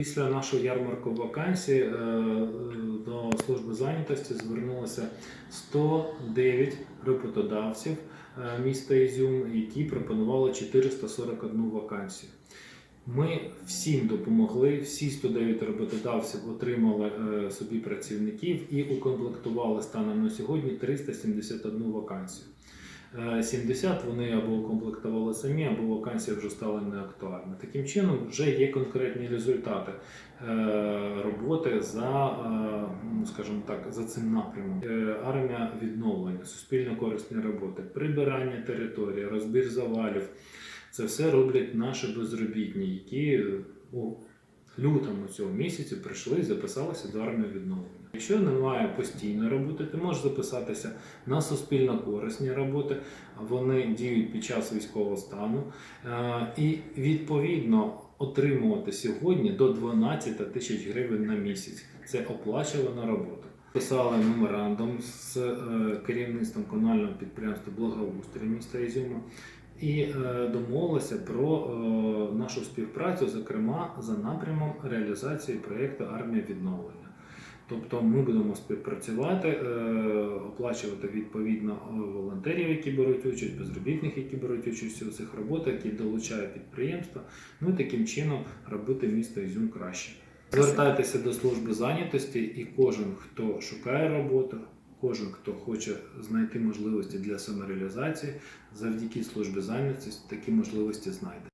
Після нашого ярмарку вакансій е, до служби зайнятості звернулося 109 роботодавців е, міста Ізюм, які пропонували 441 вакансію. Ми всім допомогли, всі 109 роботодавців отримали е, собі працівників і укомплектували станом на сьогодні 371 вакансію. Е, 70 вони або укомплектували самі, або вакансія вже стала неактуальна. Таким чином, вже є конкретні результати е, роботи за, е, ну, скажімо так, за цим напрямом. Е, Армія відновлення, суспільно корисні роботи, прибирання території, розбір завалів. Це все роблять наші безробітні, які е, лютому цього місяця прийшли і записалися до армії відновлення. Якщо немає постійної роботи, ти можеш записатися на суспільно корисні роботи. Вони діють під час військового стану Е, і відповідно отримувати сьогодні до 12 тисяч гривень на місяць. Це оплачувана робота. Писали меморандум з е, керівництвом комунального підприємства Благоустрій міста Ізюма і е, домовилися про е, нашу співпрацю, зокрема за напрямом реалізації проєкту Армія відновлення. Тобто ми будемо співпрацювати, е, оплачувати відповідно волонтерів, які беруть участь, безробітних, які беруть участь у цих роботах, які долучають підприємства. Ну і таким чином робити місто Ізюм краще. Звертайтеся до служби зайнятості, і кожен, хто шукає роботу, кожен, хто хоче знайти можливості для самореалізації, завдяки службі зайнятості такі можливості знайде.